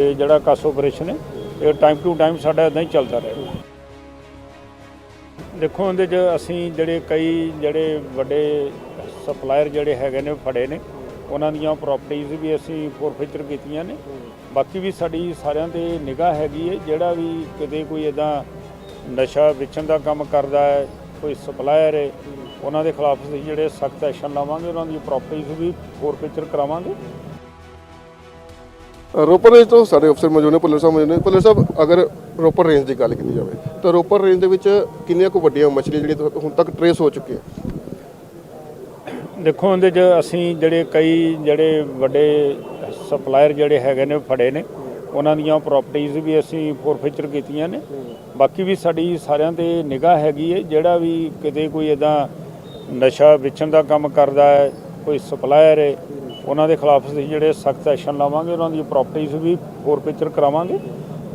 ਇਹ ਜਿਹੜਾ ਕਸ ਆਪਰੇਸ਼ਨ ਹੈ, ਇਹ ਟਾਈਮ ਟੂ ਟਾਈਮ ਸਾਡਾ ਇਦਾਂ ਹੀ ਚੱਲਦਾ ਰਹੇਗਾ ਦੇਖੋ ਉਹਦੇ 'ਚ ਅਸੀਂ ਜਿਹੜੇ ਕਈ ਜਿਹੜੇ ਵੱਡੇ ਸਪਲਾਇਰ ਜਿਹੜੇ ਹੈਗੇ ਨੇ ਫੜੇ ਨੇ। ਉਹਨਾਂ ਦੀਆਂ ਪ੍ਰਾਪਰਟੀਆਂ ਵੀ ਅਸੀਂ ਫੋਰਫੀਚਰ ਕੀਤੀਆਂ ਨੇ। ਬਾਕੀ ਵੀ ਸਾਡੀ ਸਾਰਿਆਂ ਤੇ ਨਿਗਾਹ ਹੈਗੀ ਹੈ, ਜਿਹੜਾ ਵੀ ਕਿਤੇ ਕੋਈ ਇਦਾਂ ਨਸ਼ਾ ਵੇਚਣ ਦਾ ਕੰਮ ਕਰਦਾ ਹੈ, ਕੋਈ ਸਪਲਾਇਰ ਹੈ, ਉਹਨਾਂ ਦੇ ਖਿਲਾਫ ਅਸੀਂ ਜਿਹੜੇ ਸਖਤ ਐਕਸ਼ਨ ਲਾਵਾਂਗੇ, ਉਹਨਾਂ ਦੀ ਪ੍ਰਾਪਰਟੀਆਂ ਵੀ ਫੋਰਫੀਚਰ ਕਰਾਵਾਂਗੇ। ਰੋਪਰ ਰੇਂਜ ਤੋਂ ਸਾਡੇ ਅਫਸਰ ਮੌਜੂਦ ਨੇ ਭੁੱਲਰ ਸਾਹਿਬ ਮੌਜੂਦ ਨੇ। ਭੁੱਲਰ ਸਾਹਿਬ, ਅਗਰ ਰੋਪੜ ਰੇਂਜ ਦੀ ਗੱਲ ਕੀਤੀ ਜਾਵੇ, ਤਾਂ ਰੋਪਰ ਰੇਂਜ ਦੇ ਵਿੱਚ ਕਿੰਨੀਆਂ ਕੁ ਵੱਡੀਆਂ ਮੱਛਲੀਆਂ ਜਿਹੜੀਆਂ ਹੁਣ ਤੱਕ ਟਰੇਸ ਹੋ ਚੁੱਕੀਆਂ? ਦੇਖੋ, ਉਹਦੇ 'ਚ ਅਸੀਂ ਜਿਹੜੇ ਕਈ ਜਿਹੜੇ ਵੱਡੇ ਸਪਲਾਇਰ ਜਿਹੜੇ ਹੈਗੇ ਨੇ ਫੜੇ ਨੇ। ਉਹਨਾਂ ਦੀਆਂ ਪ੍ਰਾਪਰਟੀਆਂ ਵੀ ਅਸੀਂ ਫੋਰਫੀਚਰ ਕੀਤੀਆਂ ਨੇ। ਬਾਕੀ ਵੀ ਸਾਡੀ ਸਾਰਿਆਂ ਤੇ ਨਿਗਾਹ ਹੈਗੀ ਹੈ ਜਿਹੜਾ ਵੀ ਕਿਤੇ ਕੋਈ ਇਦਾਂ ਨਸ਼ਾ ਵੇਚਣ ਦਾ ਕੰਮ ਕਰਦਾ ਹੈ, ਕੋਈ ਸਪਲਾਇਰ ਹੈ ਉਹਨਾਂ ਦੇ ਖਿਲਾਫ ਅਸੀਂ ਜਿਹੜੇ ਸਖਤ ਐਕਸ਼ਨ ਲਵਾਂਗੇ, ਉਹਨਾਂ ਦੀ ਪ੍ਰਾਪਰਟੀਆਂ ਵੀ ਫੋਰਫੀਚਰ ਕਰਾਵਾਂਗੇ।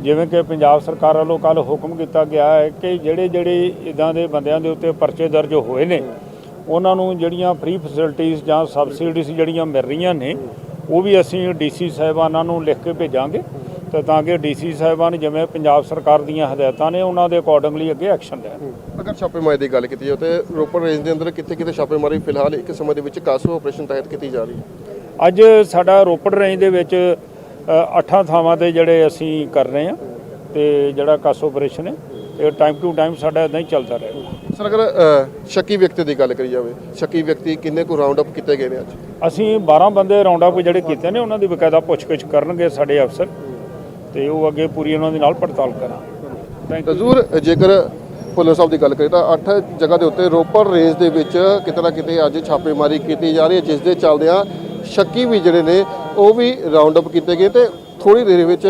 ਜਿਵੇਂ ਕਿ ਪੰਜਾਬ ਸਰਕਾਰ ਵੱਲੋਂ ਕੱਲ ਹੁਕਮ ਕੀਤਾ ਗਿਆ ਹੈ ਕਿ ਜਿਹੜੇ ਜਿਹੜੇ ਇਦਾਂ ਦੇ ਬੰਦਿਆਂ ਦੇ ਉੱਤੇ ਪਰਚੇ ਦਰਜ ਹੋਏ ਨੇ, ਉਹਨਾਂ ਨੂੰ ਜਿਹੜੀਆਂ ਫ੍ਰੀ ਫੈਸਿਲਿਟੀਆਂ ਜਾਂ ਸਬਸਿਡੀਜ਼ ਜਿਹੜੀਆਂ ਮਿਲ ਰਹੀਆਂ ਨੇ, ਉਹ ਵੀ ਅਸੀਂ ਡੀਸੀ ਸਾਹਿਬਾਨਾਂ ਨੂੰ ਲਿਖ ਕੇ ਭੇਜਾਂਗੇ ਤੇ ਤਾਂ ਕਿ ਡੀਸੀ ਸਾਹਿਬਾਨ ਜਿਵੇਂ ਪੰਜਾਬ ਸਰਕਾਰ ਦੀਆਂ ਹਦਾਇਤਾਂ ਨੇ, ਉਹਨਾਂ ਦੇ ਅਕੋਰਡਿੰਗਲੀ ਅੱਗੇ ਐਕਸ਼ਨ ਲੈਣ। ਅਗਰ ਛਾਪੇਮਾਰੀ ਦੀ ਗੱਲ ਕੀਤੀ ਜਾਵੇ ਤੇ ਰੋਪੜ ਰੇਂਜ ਦੇ ਅੰਦਰ ਕਿੱਥੇ ਕਿਤੇ ਛਾਪੇਮਾਰੀ ਫਿਲਹਾਲ ਇੱਕ ਸਮੇਂ ਦੇ ਵਿੱਚ ਕਾਸੂ ਆਪਰੇਸ਼ਨ ਤਹਿਤ ਕੀਤੀ ਜਾ ਰਹੀ ਹੈ? ਅੱਜ ਸਾਡਾ ਰੋਪੜ ਰੇਂਜ ਦੇ ਵਿੱਚ ਅੱਠਾਂ ਥਾਵਾਂ ਤੇ ਜਿਹੜੇ ਅਸੀਂ ਕਰ ਰਹੇ ਹਾਂ ਤੇ ਜਿਹੜਾ ਕਾਸ ਆਪਰੇਸ਼ਨ ਹੈ ਇਹ ਟਾਈਮ ਟੂ ਟਾਈਮ ਸਾਡਾ ਇਦਾਂ ਹੀ ਚੱਲਦਾ ਰਹੇਗਾ ਸਰ ਅਗਰ ਸ਼ੱਕੀ ਵਿਅਕਤੀ ਦੀ ਗੱਲ ਕਰੀ ਜਾਵੇ ਸ਼ੱਕੀ ਵਿਅਕਤੀ ਕਿੰਨੇ ਕੁ ਰਾਉਂਡ ਅਪ ਕੀਤੇ ਗਏ ਨੇ ਅੱਜ? ਅਸੀਂ 12 ਬੰਦੇ ਰਾਉਂਡ ਅਪ ਜਿਹੜੇ ਕੀਤੇ ਨੇ ਉਹਨਾਂ ਦੀ ਬਕਾਇਦਾ ਪੁੱਛਗਿੱਛ ਕਰਨਗੇ ਸਾਡੇ ਅਫਸਰ ਤੇ ਉਹ ਅੱਗੇ ਪੂਰੀ ਉਹਨਾਂ ਦੇ ਨਾਲ ਪੜਤਾਲ ਯੂ ਹਜ਼ੂਰ ਜੇਕਰ ਭੁੱਲਰ ਸਾਹਿਬ ਦੀ ਗੱਲ ਕਰੀਏ ਤਾਂ ਅੱਠ ਜਗ੍ਹਾ ਦੇ ਉੱਤੇ ਰੋਪੜ ਰੇਂਜ ਦੇ ਵਿੱਚ ਕਿਤੇ ਨਾ ਕਿਤੇ ਅੱਜ ਛਾਪੇਮਾਰੀ ਕੀਤੀ ਜਾ ਰਹੀ ਹੈ, ਜਿਸ ਦੇ ਚੱਲਦਿਆਂ ਸ਼ੱਕੀ ਵੀ ਜਿਹੜੇ ਨੇ, ਉਹ ਵੀ ਰਾਉਂਡ ਅਪ ਕੀਤੇ ਗਏ ਤੇ ਥੋੜੀ ਦੇਰ ਵਿੱਚ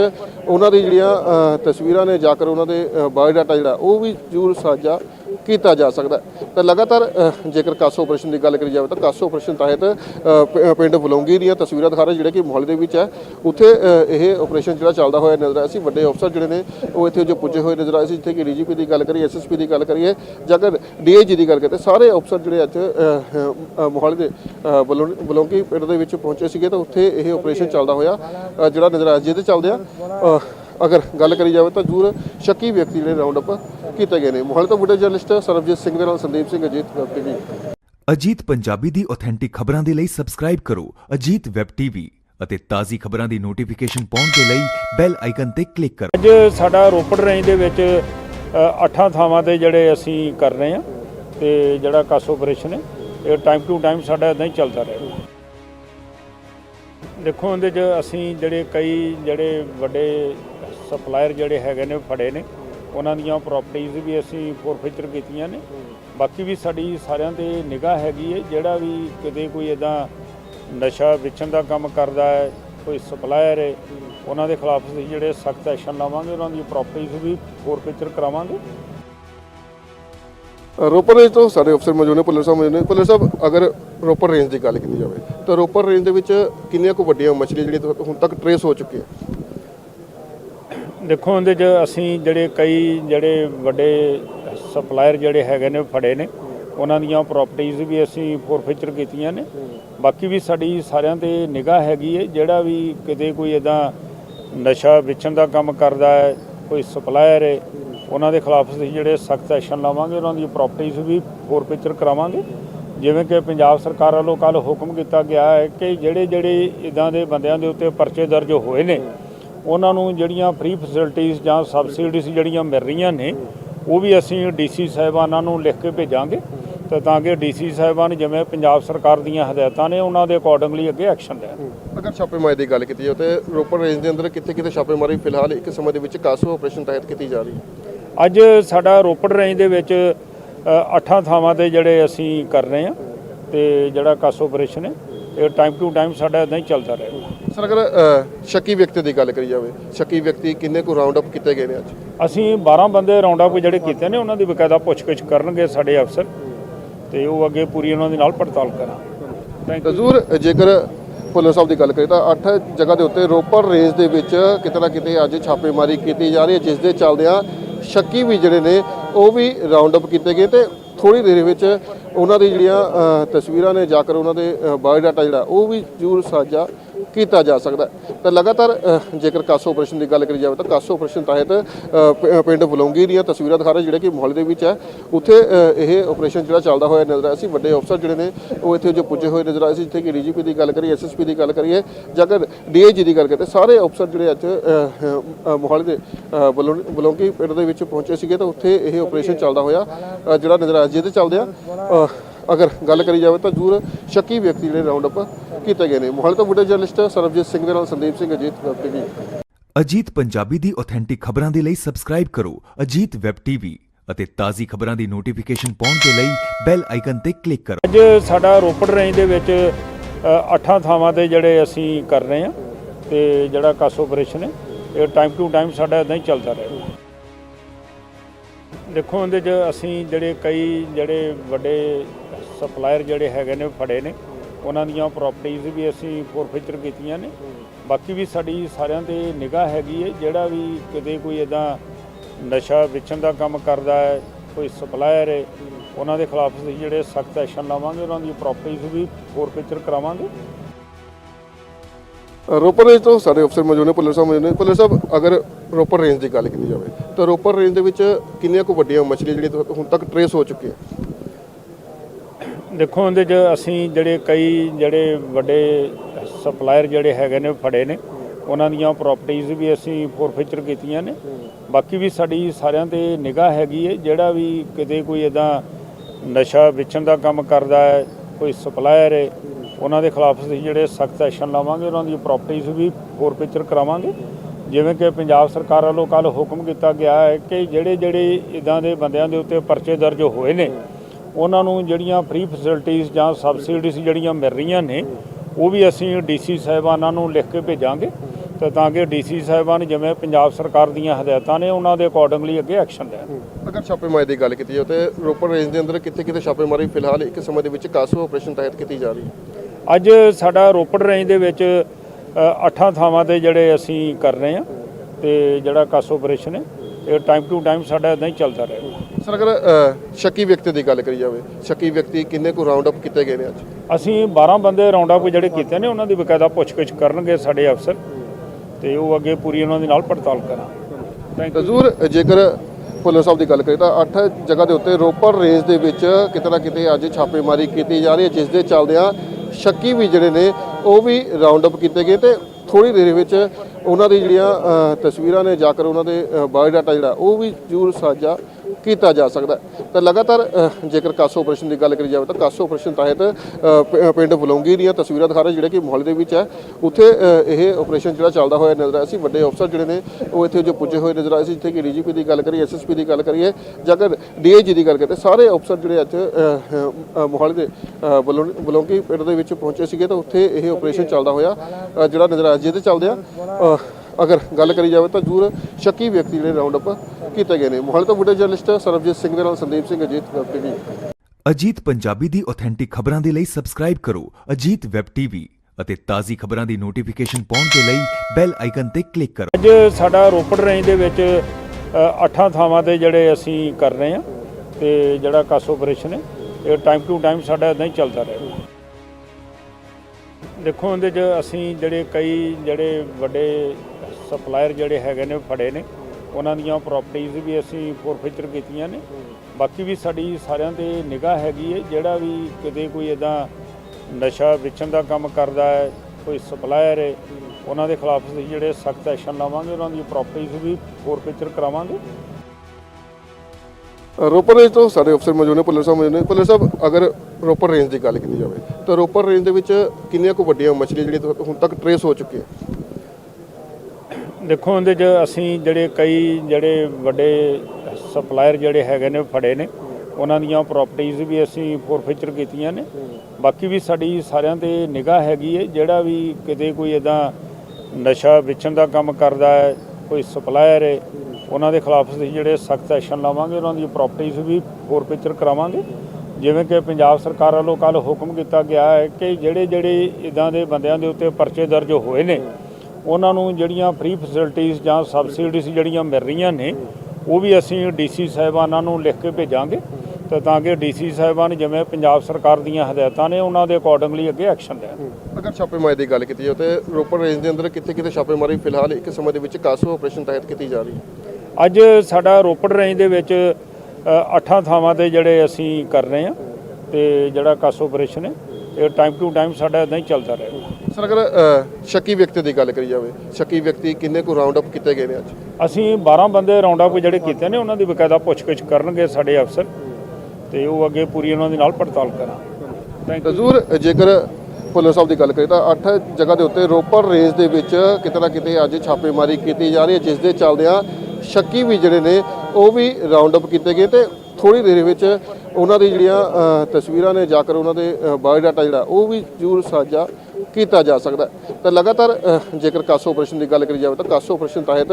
ਉਹਨਾਂ ਦੀ ਜਿਹੜੀਆਂ ਤਸਵੀਰਾਂ ਨੇ ਜਾ ਕੇ ਉਹਨਾਂ ਦੇ ਬਾਇਓਡਾਟਾ ਜਿਹੜਾ, ਉਹ ਵੀ ਜ਼ਰੂਰ ਸਾਂਝਾ ਕੀਤਾ ਜਾ ਸਕਦਾ ਤਾਂ ਲਗਾਤਾਰ ਜੇਕਰ ਕਾਸੋ ਆਪਰੇਸ਼ਨ ਦੀ ਗੱਲ ਕਰੀ ਜਾਵੇ ਤਾਂ ਕਾਸੋ ਆਪਰੇਸ਼ਨ ਤਹਿਤ ਪਿੰਡ ਬਲੌਂਗੀ ਦੀਆਂ ਤਸਵੀਰਾਂ ਦਿਖਾ ਰਹੇ ਜਿਹੜੇ ਕਿ ਮੋਹਾਲੀ ਦੇ ਵਿੱਚ ਹੈ। ਉੱਥੇ ਇਹ ਆਪਰੇਸ਼ਨ ਜਿਹੜਾ ਚੱਲਦਾ ਹੋਇਆ ਨਜ਼ਰ ਆਇਆ ਸੀ। ਵੱਡੇ ਅਫਸਰ ਜਿਹੜੇ ਨੇ ਉਹ ਇੱਥੇ ਜੋ ਪੁੱਜੇ ਹੋਏ ਨਜ਼ਰ ਆਏ ਸੀ ਜਿੱਥੇ ਕਿ ਡੀਜੀਪੀ ਦੀ ਗੱਲ ਕਰੀਏ ਐਸਐਸਪੀ ਦੀ ਗੱਲ ਕਰੀਏ ਜਾਂ ਕਿ ਡੀਆਈਜੀ ਦੀ ਗੱਲ ਕਰੀਏ ਸਾਰੇ ਅਫਸਰ ਜਿਹੜੇ ਅੱਜ ਮੋਹਾਲੀ ਦੇ ਅ, ਬਲੌਂਗੀ ਪਿੰਡ ਦੇ ਵਿੱਚ ਪਹੁੰਚੇ ਸੀਗੇ। ਤਾਂ ਉੱਥੇ ਇਹ ਆਪਰੇਸ਼ਨ ਚੱਲਦਾ ਹੋਇਆ ਜਿਹੜਾ ਨਜ਼ਰ ਆਇਆ ਜਿਹਦੇ ਚੱਲਦੇ ਆ ਅਗਰ ਗੱਲ ਕਰੀ ਜਾਵੇ ਤਾਂ ਜ਼ਰੂਰ ਸ਼ੱਕੀ ਵਿਅਕਤੀ ਜਿਹੜੇ ਰਾਉਂਡ ਅਪ ਕੀਤੇ ਗਏ ਨੇ। ਮੋਹਾਲੀ ਤੋਂ ਵੀਡੀਓ ਜਰਨਲਿਸਟ ਸਰਬਜੀਤ ਸਿੰਘ ਦੇ ਨਾਲ ਸੰਦੀਪ ਸਿੰਘ ਅਜੀਤ ਵੈਬ ਟੀਵੀ। ਅਜੀਤ ਪੰਜਾਬੀ ਦੀ ਆਥੈਂਟਿਕ ਖਬਰਾਂ ਦੇ ਲਈ ਸਬਸਕ੍ਰਾਈਬ ਕਰੋ ਅਜੀਤ ਵੈਬ ਟੀਵੀ ਅਤੇ ਤਾਜ਼ੀ ਖਬਰਾਂ ਦੀ ਨੋਟੀਫਿਕੇਸ਼ਨ ਪਾਉਣ ਦੇ ਲਈ ਬੈਲ ਆਈਕਨ ਤੇ ਕਲਿੱਕ ਕਰੋ। ਅੱਜ ਸਾਡਾ ਰੋਪੜ ਰੇਂਜ ਦੇ ਵਿੱਚ ਅ, ਅੱਠਾਂ ਥਾਵਾਂ ਤੇ ਜਿਹੜੇ ਅਸੀਂ ਕਰ ਰਹੇ ਹਾਂ ਤੇ ਜਿਹੜਾ ਕਾਸ ਆਪਰੇਸ਼ਨ ਹੈ ਇਹ ਟਾਈਮ ਟੂ ਟਾਈਮ ਸਾਡਾ ਇਦਾਂ ਹੀ ਚੱਲਦਾ ਰਹੇਗਾ ਦੇਖੋ ਉਹਦੇ 'ਚ ਅਸੀਂ ਜਿਹੜੇ ਕਈ ਜਿਹੜੇ ਵੱਡੇ ਸਪਲਾਇਰ ਜਿਹੜੇ ਹੈਗੇ ਨੇ ਫੜੇ ਨੇ। ਉਹਨਾਂ ਦੀਆਂ ਪ੍ਰਾਪਰਟੀਆਂ ਵੀ ਅਸੀਂ ਫੋਰਫੀਚਰ ਕੀਤੀਆਂ ਨੇ। ਬਾਕੀ ਵੀ ਸਾਡੀ ਸਾਰਿਆਂ ਤੇ ਨਿਗਾਹ ਹੈਗੀ ਹੈ। ਜਿਹੜਾ ਵੀ ਕਿਤੇ ਕੋਈ ਇਦਾਂ ਨਸ਼ਾ ਵੇਚਣ ਦਾ ਕੰਮ ਕਰਦਾ ਹੈ, ਕੋਈ ਸਪਲਾਇਰ ਹੈ, ਉਹਨਾਂ ਦੇ ਖਿਲਾਫ ਅਸੀਂ ਜਿਹੜੇ ਸਖਤ ਐਕਸ਼ਨ ਲਾਵਾਂਗੇ, ਉਹਨਾਂ ਦੀ ਪ੍ਰਾਪਰਟੀਆਂ ਵੀ ਫੋਰਫੀਚਰ ਕਰਾਵਾਂਗੇ। ਰੋਪਰ ਰੇਂਜ ਤੋਂ ਸਾਡੇ ਅਫਸਰ ਮੌਜੂਦ ਨੇ ਭੁੱਲਰ ਸਾਹਿਬ ਮੌਜੂਦ ਨੇ। ਭੁੱਲਰ ਸਾਹਿਬ, ਅਗਰ ਰੋਪੜ ਰੇਂਜ ਦੀ ਗੱਲ ਕੀਤੀ ਜਾਵੇ, ਤਾਂ ਰੋਪੜ ਰੇਂਜ ਦੇ ਵਿੱਚ ਕਿੰਨੀਆਂ ਕੁ ਵੱਡੀਆਂ ਮਛਲੀਆਂ ਜਿਹੜੀਆਂ ਹੁਣ ਤੱਕ ਟਰੇਸ ਹੋ ਚੁੱਕੀਆਂ? ਦੇਖੋ, ਉਹਦੇ 'ਚ ਅਸੀਂ ਜਿਹੜੇ ਕਈ ਜਿਹੜੇ ਵੱਡੇ ਸਪਲਾਇਰ ਜਿਹੜੇ ਹੈਗੇ ਨੇ ਫੜੇ ਨੇ। ਉਹਨਾਂ ਦੀਆਂ ਪ੍ਰਾਪਰਟੀਆਂ ਵੀ ਅਸੀਂ ਫੋਰਫੀਚਰ ਕੀਤੀਆਂ ਨੇ। ਬਾਕੀ ਵੀ ਸਾਡੀ ਸਾਰਿਆਂ ਤੇ ਨਿਗਾਹ ਹੈਗੀ ਹੈ ਜਿਹੜਾ ਵੀ ਕਿਤੇ ਕੋਈ ਇਦਾਂ ਨਸ਼ਾ ਵੇਚਣ ਦਾ ਕੰਮ ਕਰਦਾ ਹੈ, ਕੋਈ ਸਪਲਾਇਰ ਹੈ ਉਹਨਾਂ ਦੇ ਖਿਲਾਫ ਅਸੀਂ ਜਿਹੜੇ ਸਖਤ ਐਕਸ਼ਨ ਲਵਾਂਗੇ, ਉਹਨਾਂ ਦੀ ਪ੍ਰਾਪਰਟੀਆਂ ਵੀ ਫੋਰਫੀਚਰ ਕਰਾਵਾਂਗੇ। ਜਿਵੇਂ ਕਿ ਪੰਜਾਬ ਸਰਕਾਰ ਵੱਲੋਂ ਕੱਲ ਹੁਕਮ ਕੀਤਾ ਗਿਆ ਹੈ ਕਿ ਜਿਹੜੇ ਜਿਹੜੇ ਇਦਾਂ ਦੇ ਬੰਦਿਆਂ ਦੇ ਉੱਤੇ ਪਰਚੇ ਦਰਜ ਹੋਏ ਨੇ, ਉਹਨਾਂ ਨੂੰ ਜਿਹੜੀਆਂ ਫ੍ਰੀ ਫੈਸਿਲਿਟੀਆਂ ਜਾਂ ਸਬਸਿਡੀਜ਼ ਜਿਹੜੀਆਂ ਮਿਲ ਰਹੀਆਂ ਨੇ, ਉਹ ਵੀ ਅਸੀਂ ਡੀਸੀ ਸਾਹਿਬਾਨਾਂ ਨੂੰ ਲਿਖ ਕੇ ਭੇਜਾਂਗੇ ਤੇ ਤਾਂ ਕਿ ਡੀਸੀ ਸਾਹਿਬਾਨ ਜਿਵੇਂ ਪੰਜਾਬ ਸਰਕਾਰ ਦੀਆਂ ਹਦਾਇਤਾਂ ਨੇ, ਉਹਨਾਂ ਦੇ ਅਕੋਰਡਿੰਗਲੀ ਅੱਗੇ ਐਕਸ਼ਨ ਲੈਣ। ਅਗਰ ਛਾਪੇਮਾਰੀ ਦੀ ਗੱਲ ਕੀਤੀ ਜਾਵੇ ਤੇ ਰੋਪੜ ਰੇਂਜ ਦੇ ਅੰਦਰ ਕਿੱਥੇ ਕਿਤੇ ਛਾਪੇਮਾਰੀ ਫਿਲਹਾਲ ਇੱਕ ਸਮੇਂ ਦੇ ਵਿੱਚ ਕਾਸੂ ਆਪਰੇਸ਼ਨ ਤਹਿਤ ਕੀਤੀ ਜਾ ਰਹੀ ਹੈ? ਅੱਜ ਸਾਡਾ ਰੋਪੜ ਰੇਂਜ ਦੇ ਵਿੱਚ ਅੱਠਾਂ ਥਾਵਾਂ ਤੇ ਜਿਹੜੇ ਅਸੀਂ ਕਰ ਰਹੇ ਹਾਂ ਤੇ ਜਿਹੜਾ ਕਾਸ ਆਪਰੇਸ਼ਨ ਹੈ ਇਹ ਟਾਈਮ ਟੂ ਟਾਈਮ ਸਾਡਾ ਇਦਾਂ ਹੀ ਚੱਲਦਾ ਰਹੇਗਾ ਸਰ ਅਗਰ ਸ਼ੱਕੀ ਵਿਅਕਤੀ ਦੀ ਗੱਲ ਕਰੀ ਜਾਵੇ ਸ਼ੱਕੀ ਵਿਅਕਤੀ ਕਿੰਨੇ ਕੁ ਰਾਉਂਡ ਅਪ ਕੀਤੇ ਗਏ ਨੇ ਅੱਜ? ਅਸੀਂ 12 ਬੰਦੇ ਰਾਉਂਡ ਅਪ ਜਿਹੜੇ ਕੀਤੇ ਨੇ ਉਹਨਾਂ ਦੀ ਬਕਾਇਦਾ ਪੁੱਛਗਿੱਛ ਕਰਨਗੇ ਸਾਡੇ ਅਫਸਰ ਤੇ ਉਹ ਅੱਗੇ ਪੂਰੀ ਉਹਨਾਂ ਦੇ ਨਾਲ ਪੜਤਾਲ ਯੂ ਹਜ਼ੂਰ ਜੇਕਰ ਭੁੱਲਰ ਸਾਹਿਬ ਦੀ ਗੱਲ ਕਰੀਏ ਤਾਂ ਅੱਠ ਜਗ੍ਹਾ ਦੇ ਉੱਤੇ ਰੋਪੜ ਰੇਂਜ ਦੇ ਵਿੱਚ ਕਿਤੇ ਨਾ ਕਿਤੇ ਅੱਜ ਛਾਪੇਮਾਰੀ ਕੀਤੀ ਜਾ ਰਹੀ ਹੈ ਜਿਸ ਦੇ ਚੱਲਦਿਆਂ ਸ਼ੱਕੀ ਵੀ ਜਿਹੜੇ ਨੇ, ਉਹ ਵੀ ਰਾਉਂਡ ਅਪ ਕੀਤੇ ਗਏ ਤੇ ਥੋੜੀ ਦੇਰ ਵਿੱਚ ਉਹਨਾਂ ਦੀ ਜਿਹੜੀਆਂ ਤਸਵੀਰਾਂ ਨੇ, ਜਾ ਕੇ ਉਹਨਾਂ ਦੇ ਬਾਇਓਡਾਟਾ ਜਿਹੜਾ, ਉਹ ਵੀ ਜ਼ਰੂਰ ਸਾਂਝਾ ਕੀਤਾ ਜਾ ਸਕਦਾ ਤਾਂ ਲਗਾਤਾਰ ਜੇਕਰ ਕਾਸੋ ਆਪਰੇਸ਼ਨ ਦੀ ਗੱਲ ਕਰੀ ਜਾਵੇ ਤਾਂ ਕਾਸੋ ਆਪਰੇਸ਼ਨ ਤਹਿਤ ਪ- ਪਿੰਡ ਬਲੌਂਗੀ ਦੀਆਂ ਤਸਵੀਰਾਂ ਦਿਖਾ ਰਹੇ ਜਿਹੜੇ ਕਿ ਮੋਹਾਲੀ ਦੇ ਵਿੱਚ ਹੈ। ਉੱਥੇ ਇਹ ਆਪਰੇਸ਼ਨ ਜਿਹੜਾ ਚੱਲਦਾ ਹੋਇਆ ਨਜ਼ਰ ਆਇਆ ਸੀ। ਵੱਡੇ ਅਫਸਰ ਜਿਹੜੇ ਨੇ ਉਹ ਇੱਥੇ ਜੋ ਪੁੱਜੇ ਹੋਏ ਨਜ਼ਰ ਆਏ ਸੀ ਜਿੱਥੇ ਕਿ ਡੀਜੀਪੀ ਦੀ ਗੱਲ ਕਰੀਏ ਐਸਐਸਪੀ ਦੀ ਗੱਲ ਕਰੀਏ ਜਾਂ ਫਿਰ ਡੀਆਈਜੀ ਦੀ ਗੱਲ ਕਰੀਏ ਸਾਰੇ ਅਫਸਰ ਜਿਹੜੇ ਅੱਜ ਮੋਹਾਲੀ ਦੇ ਅ, ਬਲੌਂਗੀ ਪਿੰਡ ਦੇ ਵਿੱਚ ਪਹੁੰਚੇ ਸੀਗੇ ਤਾਂ ਉੱਥੇ ਇਹ ਆਪਰੇਸ਼ਨ ਚੱਲਦਾ ਹੋਇਆ ਜਿਹੜਾ ਨਜ਼ਰ ਆਇਆ ਜਿਹਦੇ ਚੱਲਦੇ ਆ ਅਗਰ ਗੱਲ ਕਰੀ ਜਾਵੇ ਤਾਂ ਜ਼ਰੂਰ ਸ਼ੱਕੀ ਵਿਅਕਤੀ ਜਿਹੜੇ ਰਾਉਂਡ ਅਪ ਕੀਤੇ ਗਏ ਨੇ। ਮੋਹਾਲੀ ਤੋਂ ਵੀਡੀਓ ਜਰਨਲਿਸਟ ਸਰਬਜੀਤ ਸਿੰਘ ਦੇ ਨਾਲ ਸੰਦੀਪ ਸਿੰਘ ਅਜੀਤ ਵੈਬ ਟੀਵੀ। ਅਜੀਤ ਪੰਜਾਬੀ ਦੀ ਆਥੈਂਟਿਕ ਖਬਰਾਂ ਦੇ ਲਈ ਸਬਸਕ੍ਰਾਈਬ ਕਰੋ ਅਜੀਤ ਵੈਬ ਟੀਵੀ ਅਤੇ ਤਾਜ਼ੀ ਖਬਰਾਂ ਦੀ ਨੋਟੀਫਿਕੇਸ਼ਨ ਪਾਉਣ ਦੇ ਲਈ ਬੈਲ ਆਈਕਨ ਤੇ ਕਲਿੱਕ ਕਰੋ। ਅੱਜ ਸਾਡਾ ਰੋਪੜ ਰੇਂਜ ਦੇ ਵਿੱਚ ਅੱਠਾਂ ਥਾਵਾਂ ਤੇ ਜਿਹੜੇ ਅਸੀਂ ਕਰ ਰਹੇ ਹਾਂ ਤੇ ਜਿਹੜਾ ਕਾਸ ਆਪਰੇਸ਼ਨ ਹੈ ਇਹ ਟਾਈਮ ਟੂ ਟਾਈਮ ਸਾਡਾ ਇਦਾਂ ਹੀ ਚੱਲਦਾ ਰਹੇਗਾ ਦੇਖੋ ਇਹਦੇ 'ਚ ਅਸੀਂ ਜਿਹੜੇ ਕਈ ਜਿਹੜੇ ਵੱਡੇ ਸਪਲਾਇਰ ਜਿਹੜੇ ਹੈਗੇ ਨੇ ਫੜੇ ਨੇ। ਉਹਨਾਂ ਦੀਆਂ ਪ੍ਰਾਪਰਟੀਆਂ ਵੀ ਅਸੀਂ ਫੋਰਫੀਚਰ ਕੀਤੀਆਂ ਨੇ। ਬਾਕੀ ਵੀ ਸਾਡੀ ਸਾਰਿਆਂ ਤੇ ਨਿਗਾਹ ਹੈਗੀ ਹੈ ਜਿਹੜਾ ਵੀ ਕਿਤੇ ਕੋਈ ਇਦਾਂ ਨਸ਼ਾ ਵੇਚਣ ਦਾ ਕੰਮ ਕਰਦਾ ਹੈ, ਕੋਈ ਸਪਲਾਇਰ ਹੈ ਉਹਨਾਂ ਦੇ ਖਿਲਾਫ ਅਸੀਂ ਜਿਹੜੇ ਸਖਤ ਐਕਸ਼ਨ ਲਵਾਂਗੇ, ਉਹਨਾਂ ਦੀ ਪ੍ਰਾਪਰਟੀਆਂ ਵੀ ਫੋਰਫੀਚਰ ਕਰਾਵਾਂਗੇ। ਰੋਪਰ ਰੇਂਜ ਤੋਂ ਸਾਡੇ ਅਫਸਰ ਮੌਜੂਦ ਨੇ ਭੁੱਲਰ ਸਾਹਿਬ ਮੌਜੂਦ ਨੇ। ਭੁੱਲਰ ਸਾਹਿਬ, ਅਗਰ ਰੋਪਰ ਰੇਂਜ ਦੀ ਗੱਲ ਕੀਤੀ ਜਾਵੇ, ਤਾਂ ਰੋਪਰ ਰੇਂਜ ਦੇ ਵਿੱਚ ਕਿੰਨੀਆਂ ਕੁ ਵੱਡੀਆਂ ਮਛਲੀਆਂ ਜਿਹੜੀਆਂ ਹੁਣ ਤੱਕ ਟਰੇਸ ਹੋ ਚੁੱਕੀਆਂ? ਦੇਖੋ ਇਹਦੇ 'ਚ ਅਸੀਂ ਜਿਹੜੇ ਕਈ ਜਿਹੜੇ ਵੱਡੇ ਸਪਲਾਇਰ ਜਿਹੜੇ ਹੈਗੇ ਨੇ ਫੜੇ ਨੇ। ਉਹਨਾਂ ਦੀਆਂ ਪ੍ਰਾਪਰਟੀਆਂ ਵੀ ਅਸੀਂ ਫੋਰਫੀਚਰ ਕੀਤੀਆਂ ਨੇ। ਬਾਕੀ ਵੀ ਸਾਡੀ ਸਾਰਿਆਂ ਤੇ ਨਿਗਾਹ ਹੈਗੀ ਹੈ ਜਿਹੜਾ ਵੀ ਕਿਤੇ ਕੋਈ ਇਦਾਂ ਨਸ਼ਾ ਵੇਚਣ ਦਾ ਕੰਮ ਕਰਦਾ ਹੈ ਕੋਈ ਸਪਲਾਇਰ ਹੈ ਉਹਨਾਂ ਦੇ ਖਿਲਾਫ ਅਸੀਂ ਜਿਹੜੇ ਸਖਤ ਐਕਸ਼ਨ ਲਾਵਾਂਗੇ, ਉਹਨਾਂ ਦੀ ਪ੍ਰਾਪਰਟੀਆਂ ਵੀ ਫੋਰਫੀਚਰ ਕਰਾਵਾਂਗੇ। ਜਿਵੇਂ ਕਿ ਪੰਜਾਬ ਸਰਕਾਰ ਵੱਲੋਂ ਕੱਲ ਹੁਕਮ ਕੀਤਾ ਗਿਆ ਹੈ ਕਿ ਜਿਹੜੇ ਜਿਹੜੇ ਇਦਾਂ ਦੇ ਬੰਦਿਆਂ ਦੇ ਉੱਤੇ ਪਰਚੇ ਦਰਜ ਹੋਏ ਨੇ ਉਹਨਾਂ ਨੂੰ ਜਿਹੜੀਆਂ ਫ੍ਰੀ ਫੈਸਿਲਿਟੀਆਂ ਜਾਂ ਸਬਸਿਡੀਜ਼ ਜਿਹੜੀਆਂ ਮਿਲ ਰਹੀਆਂ ਨੇ ਉਹ ਵੀ ਅਸੀਂ ਡੀਸੀ ਸਾਹਿਬਾਨਾਂ ਨੂੰ ਲਿਖ ਕੇ ਭੇਜਾਂਗੇ ਤੇ ਤਾਂ ਕਿ ਡੀਸੀ ਸਾਹਿਬਾਨ ਜਿਵੇਂ ਪੰਜਾਬ ਸਰਕਾਰ ਦੀਆਂ ਹਦਾਇਤਾਂ ਨੇ ਉਹਨਾਂ ਦੇ ਅਕੋਰਡਿੰਗਲੀ ਅੱਗੇ ਐਕਸ਼ਨ ਲੈਣ। ਅਗਰ ਛਾਪੇਮਾਰੀ ਦੀ ਗੱਲ ਕੀਤੀ ਜਾਵੇ ਤੇ ਰੋਪੜ ਰੇਂਜ ਦੇ ਅੰਦਰ ਕਿੱਥੇ ਕਿਤੇ ਛਾਪੇਮਾਰੀ ਫਿਲਹਾਲ ਇੱਕ ਸਮੇਂ ਦੇ ਵਿੱਚ ਕਾਸੋ ਆਪਰੇਸ਼ਨ ਤਹਿਤ ਕੀਤੀ ਜਾ ਰਹੀ ਹੈ? ਅੱਜ ਸਾਡਾ ਰੋਪੜ ਰੇਂਜ ਦੇ ਵਿੱਚ ਅੱਠਾਂ ਥਾਵਾਂ ਤੇ ਜਿਹੜੇ ਅਸੀਂ ਕਰ ਰਹੇ ਹਾਂ ਤੇ ਜਿਹੜਾ ਕਾਸ ਆਪਰੇਸ਼ਨ ਹੈ ਇਹ ਟਾਈਮ ਟੂ ਟਾਈਮ ਸਾਡਾ ਇਦਾਂ ਹੀ ਚੱਲਦਾ ਰਹੇਗਾ ਸਰ ਅਗਰ ਸ਼ੱਕੀ ਵਿਅਕਤੀ ਦੀ ਗੱਲ ਕਰੀ ਜਾਵੇ ਸ਼ੱਕੀ ਵਿਅਕਤੀ ਕਿੰਨੇ ਕੁ ਰਾਉਂਡ ਅਪ ਕੀਤੇ ਗਏ ਨੇ ਅੱਜ? ਅਸੀਂ 12 ਬੰਦੇ ਰਾਉਂਡ ਅਪ ਜਿਹੜੇ ਕੀਤੇ ਨੇ ਉਹਨਾਂ ਦੀ ਬਕਾਇਦਾ ਪੁੱਛਗਿੱਛ ਕਰਨਗੇ ਸਾਡੇ ਅਫਸਰ ਤੇ ਉਹ ਅੱਗੇ ਪੂਰੀ ਉਹਨਾਂ ਦੇ ਨਾਲ ਪੜਤਾਲ ਤਾਂ ਜ਼ਰੂਰ ਜੇਕਰ ਭੁੱਲਰ ਸਾਹਿਬ ਦੀ ਗੱਲ ਕਰੀਏ ਤਾਂ ਅੱਠ ਜਗ੍ਹਾ ਦੇ ਉੱਤੇ ਰੋਪੜ ਰੇਂਜ ਦੇ ਵਿੱਚ ਕਿਤੇ ਨਾ ਕਿਤੇ ਅੱਜ ਛਾਪੇਮਾਰੀ ਕੀਤੀ ਜਾ ਰਹੀ ਹੈ ਜਿਸ ਦੇ ਚੱਲਦਿਆਂ ਸ਼ੱਕੀ ਵੀ ਜਿਹੜੇ ਨੇ ਉਹ ਵੀ ਰਾਉਂਡ ਅਪ ਕੀਤੇ ਗਏ ਤੇ ਥੋੜੀ ਦੇਰ ਵਿੱਚ ਉਹਨਾਂ ਦੀ ਜਿਹੜੀਆਂ ਤਸਵੀਰਾਂ ਨੇ ਜਾ ਕੇ ਉਹਨਾਂ ਦੇ ਬਾਇਓਡਾਟਾ ਜਿਹੜਾ ਉਹ ਵੀ ਜ਼ਰੂਰ ਸਾਂਝਾ ਕੀਤਾ ਜਾ ਸਕਦਾ ਤਾਂ ਲਗਾਤਾਰ ਜੇਕਰ ਕਾਸੋ ਆਪਰੇਸ਼ਨ ਦੀ ਗੱਲ ਕਰੀ ਜਾਵੇ ਤਾਂ ਕਾਸੋ ਆਪਰੇਸ਼ਨ ਤਹਿਤ ਪ- ਪਿੰਡ ਬਲੌਂਗੀ ਦੀਆਂ ਤਸਵੀਰਾਂ ਦਿਖਾ ਰਹੇ ਜਿਹੜੇ ਕਿ ਮੋਹਾਲੀ ਦੇ ਵਿੱਚ ਹੈ। ਉੱਥੇ ਇਹ ਆਪਰੇਸ਼ਨ ਜਿਹੜਾ ਚੱਲਦਾ ਹੋਇਆ ਨਜ਼ਰ ਆਇਆ ਸੀ। ਵੱਡੇ ਅਫਸਰ ਜਿਹੜੇ ਨੇ ਉਹ ਇੱਥੇ ਜੋ ਪੁੱਜੇ ਹੋਏ ਨਜ਼ਰ ਆਏ ਸੀ ਜਿੱਥੇ ਕਿ ਡੀਜੀਪੀ ਦੀ ਗੱਲ ਕਰੀਏ ਐਸਐਸਪੀ ਦੀ ਗੱਲ ਕਰੀਏ ਜਾਂ ਫਿਰ ਡੀਆਈਜੀ ਦੀ ਗੱਲ ਕਰੀਏ ਸਾਰੇ ਅਫਸਰ ਜਿਹੜੇ ਅੱਜ ਮੋਹਾਲੀ ਦੇ ਅ, ਬਲੌਂਗੀ ਪਿੰਡ ਦੇ ਵਿੱਚ ਪਹੁੰਚੇ ਸੀਗੇ। ਤਾਂ ਉੱਥੇ ਇਹ ਆਪਰੇਸ਼ਨ ਚੱਲਦਾ ਹੋਇਆ ਜਿਹੜਾ ਨਜ਼ਰ ਆਇਆ ਜਿਹਦੇ ਚੱਲਦੇ ਆ ਅਗਰ ਗੱਲ ਕਰੀ ਜਾਵੇ ਤਾਂ ਜ਼ਰੂਰ ਸ਼ੱਕੀ ਵਿਅਕਤੀ ਜਿਹੜੇ ਰਾਉਂਡ ਅਪ ਕੀਤੇ ਗਏ ਨੇ। ਮੋਹਾਲੀ ਤੋਂ ਵੀਡੀਓ ਜਰਨਲਿਸਟ ਸਰਬਜੀਤ ਸਿੰਘ ਦੇ ਨਾਲ ਸੰਦੀਪ ਸਿੰਘ ਅਜੀਤ ਵੈਬ ਟੀਵੀ ਅਜੀਤ ਪੰਜਾਬੀ ਦੀ ਆਥੈਂਟਿਕ ਖਬਰਾਂ ਦੇ ਲਈ ਸਬਸਕ੍ਰਾਈਬ ਕਰੋ ਅਜੀਤ ਵੈਬ ਟੀਵੀ ਅਤੇ ਤਾਜ਼ੀ ਖਬਰਾਂ ਦੀ ਨੋਟੀਫਿਕੇਸ਼ਨ ਪਾਉਣ ਦੇ ਲਈ ਬੈਲ ਆਈਕਨ ਤੇ ਕਲਿੱਕ ਕਰੋ। ਅੱਜ ਸਾਡਾ ਰੋਪੜ ਰੇਂਜ ਦੇ ਵਿੱਚ ਅ, ਅੱਠਾਂ ਥਾਵਾਂ ਤੇ ਜਿਹੜੇ ਅਸੀਂ ਕਰ ਰਹੇ ਹਾਂ ਤੇ ਜਿਹੜਾ ਕਾਸ ਆਪਰੇਸ਼ਨ ਹੈ ਇਹ ਟਾਈਮ ਟੂ ਟਾਈਮ ਸਾਡਾ ਇਦਾਂ ਹੀ ਚੱਲਦਾ ਰਹੇਗਾ ਦੇਖੋ ਇਹਦੇ 'ਚ ਅਸੀਂ ਜਿਹੜੇ ਕਈ ਜਿਹੜੇ ਵੱਡੇ ਸਪਲਾਇਰ ਜਿਹੜੇ ਹੈਗੇ ਨੇ ਫੜੇ ਨੇ। ਉਹਨਾਂ ਦੀਆਂ ਪ੍ਰਾਪਰਟੀਆਂ ਵੀ ਅਸੀਂ ਫੋਰਫੀਚਰ ਕੀਤੀਆਂ ਨੇ। ਬਾਕੀ ਵੀ ਸਾਡੀ ਸਾਰਿਆਂ ਤੇ ਨਿਗਾਹ ਹੈਗੀ ਹੈ। ਜਿਹੜਾ ਵੀ ਕਿਤੇ ਕੋਈ ਇਦਾਂ ਨਸ਼ਾ ਵੇਚਣ ਦਾ ਕੰਮ ਕਰਦਾ ਹੈ, ਕੋਈ ਸਪਲਾਇਰ ਹੈ, ਉਹਨਾਂ ਦੇ ਖਿਲਾਫ ਅਸੀਂ ਜਿਹੜੇ ਸਖਤ ਐਕਸ਼ਨ ਲਾਵਾਂਗੇ, ਉਹਨਾਂ ਦੀ ਪ੍ਰਾਪਰਟੀਆਂ ਵੀ ਫੋਰਫੀਚਰ ਕਰਾਵਾਂਗੇ। ਰੋਪਰ ਰੇਂਜ ਤੋਂ ਸਾਡੇ ਅਫਸਰ ਮੌਜੂਦ ਨੇ ਪੁਲਿਸ ਸਾਹਿਬ ਮੌਜੂਦ ਨੇ। ਪੁਲਿਸ ਸਾਹਿਬ, ਅਗਰ ਰੋਪਰ ਰੇਂਜ ਦੀ ਗੱਲ ਕੀਤੀ ਜਾਵੇ ਤਾਂ ਰੋਪੜ ਰੇਂਜ ਦੇ ਵਿੱਚ ਕਿੰਨੀਆਂ ਕੁ ਵੱਡੀਆਂ ਮੱਛਲੀਆਂ ਜਿਹੜੀਆਂ ਹੁਣ ਤੱਕ ਟਰੇਸ ਹੋ ਚੁੱਕੀਆਂ? ਦੇਖੋ ਇਹਦੇ 'ਚ ਅਸੀਂ ਜਿਹੜੇ ਕਈ ਜਿਹੜੇ ਵੱਡੇ ਸਪਲਾਇਰ ਜਿਹੜੇ ਹੈਗੇ ਨੇ ਫੜੇ ਨੇ। ਉਹਨਾਂ ਦੀਆਂ ਪ੍ਰਾਪਰਟੀਆਂ ਵੀ ਅਸੀਂ ਫੋਰਫੀਚਰ ਕੀਤੀਆਂ ਨੇ। ਬਾਕੀ ਵੀ ਸਾਡੀ ਸਾਰਿਆਂ ਤੇ ਨਿਗਾਹ ਹੈਗੀ ਹੈ ਜਿਹੜਾ ਵੀ ਕਿਤੇ ਕੋਈ ਇਦਾਂ ਨਸ਼ਾ ਵੇਚਣ ਦਾ ਕੰਮ ਕਰਦਾ ਹੈ, ਕੋਈ ਸਪਲਾਇਰ ਹੈ ਉਹਨਾਂ ਦੇ ਖਿਲਾਫ ਅਸੀਂ ਜਿਹੜੇ ਸਖਤ ਐਕਸ਼ਨ ਲਾਵਾਂਗੇ, ਉਹਨਾਂ ਦੀ ਪ੍ਰਾਪਰਟੀਆਂ ਵੀ ਫੋਰਫੀਚਰ ਕਰਾਵਾਂਗੇ। ਜਿਵੇਂ ਕਿ ਪੰਜਾਬ ਸਰਕਾਰ ਵੱਲੋਂ ਕੱਲ ਹੁਕਮ ਕੀਤਾ ਗਿਆ ਹੈ ਕਿ ਜਿਹੜੇ ਜਿਹੜੇ ਇਦਾਂ ਦੇ ਬੰਦਿਆਂ ਦੇ ਉੱਤੇ ਪਰਚੇ ਦਰਜ ਹੋਏ ਨੇ ਉਹਨਾਂ ਨੂੰ ਜਿਹੜੀਆਂ ਫ੍ਰੀ ਫੈਸਿਲਿਟੀਆਂ ਜਾਂ ਸਬਸਿਡੀਜ਼ ਜਿਹੜੀਆਂ ਮਿਲ ਰਹੀਆਂ ਨੇ ਉਹ ਵੀ ਅਸੀਂ ਡੀਸੀ ਸਾਹਿਬਾਨਾਂ ਨੂੰ ਲਿਖ ਕੇ ਭੇਜਾਂਗੇ ਤੇ ਤਾਂ ਕਿ ਡੀਸੀ ਸਾਹਿਬਾਨ ਜਿਵੇਂ ਪੰਜਾਬ ਸਰਕਾਰ ਦੀਆਂ ਹਦਾਇਤਾਂ ਨੇ ਉਹਨਾਂ ਦੇ ਅਕੋਰਡਿੰਗਲੀ ਅੱਗੇ ਐਕਸ਼ਨ ਲੈਣ। ਅਗਰ ਛਾਪੇਮਾਰੀ ਦੀ ਗੱਲ ਕੀਤੀ ਜਾਵੇ ਤੇ ਰੋਪੜ ਰੇਂਜ ਦੇ ਅੰਦਰ ਕਿੱਥੇ ਕਿਤੇ ਛਾਪੇਮਾਰੀ ਫਿਲਹਾਲ ਇੱਕ ਸਮੇਂ ਦੇ ਵਿੱਚ ਕਾਸੋ ਆਪਰੇਸ਼ਨ ਤਹਿਤ ਕੀਤੀ ਜਾ ਰਹੀ ਹੈ? ਅੱਜ ਸਾਡਾ ਰੋਪੜ ਰੇਂਜ ਦੇ ਵਿੱਚ ਅੱਠਾਂ ਥਾਵਾਂ ਤੇ ਜਿਹੜੇ ਅਸੀਂ ਕਰ ਰਹੇ ਹਾਂ ਤੇ ਜਿਹੜਾ ਕਾਸ ਆਪਰੇਸ਼ਨ ਹੈ ਇਹ ਟਾਈਮ ਟੂ ਟਾਈਮ ਸਾਡਾ ਇਦਾਂ ਹੀ ਚੱਲਦਾ ਰਹੇਗਾ ਸਰ ਅਗਰ ਸ਼ੱਕੀ ਵਿਅਕਤੀ ਦੀ ਗੱਲ ਕਰੀ ਜਾਵੇ ਸ਼ੱਕੀ ਵਿਅਕਤੀ ਕਿੰਨੇ ਕੁ ਰਾਉਂਡ ਅਪ ਕੀਤੇ ਗਏ ਨੇ ਅੱਜ? ਅਸੀਂ 12 ਬੰਦੇ ਰਾਉਂਡ ਅਪ ਜਿਹੜੇ ਕੀਤੇ ਨੇ ਉਹਨਾਂ ਦੀ ਬਕਾਇਦਾ ਪੁੱਛਗਿੱਛ ਕਰਨਗੇ ਸਾਡੇ ਅਫਸਰ ਤੇ ਉਹ ਅੱਗੇ ਪੂਰੀ ਉਹਨਾਂ ਦੇ ਨਾਲ ਪੜਤਾਲ ਯੂ ਹਜ਼ੂਰ ਜੇਕਰ ਭੁੱਲਰ ਸਾਹਿਬ ਦੀ ਗੱਲ ਕਰੀਏ ਤਾਂ ਅੱਠ ਜਗ੍ਹਾ ਦੇ ਉੱਤੇ ਰੋਪੜ ਰੇਂਜ ਦੇ ਵਿੱਚ ਕਿਤੇ ਨਾ ਕਿਤੇ ਅੱਜ ਛਾਪੇਮਾਰੀ ਕੀਤੀ ਜਾ ਰਹੀ ਹੈ ਜਿਸ ਦੇ ਚੱਲਦਿਆਂ ਸ਼ੱਕੀ ਵੀ ਜਿਹੜੇ ਨੇ ਉਹ ਵੀ ਰਾਉਂਡ ਅਪ ਕੀਤੇ ਗਏ ਤੇ ਥੋੜੀ ਦੇਰ ਵਿੱਚ ਉਹਨਾਂ ਦੀ ਜਿਹੜੀਆਂ ਤਸਵੀਰਾਂ ਨੇ, ਜਾ ਕੇ ਉਹਨਾਂ ਦੇ ਬਾਇਓਡਾਟਾ ਜਿਹੜਾ, ਉਹ ਵੀ ਜ਼ਰੂਰ ਸਾਂਝਾ ਕੀਤਾ ਜਾ ਸਕਦਾ ਤਾਂ ਲਗਾਤਾਰ ਜੇਕਰ ਕਾਸੋ ਆਪਰੇਸ਼ਨ ਦੀ ਗੱਲ ਕਰੀ ਜਾਵੇ ਤਾਂ ਕਾਸੋ ਆਪਰੇਸ਼ਨ ਤਹਿਤ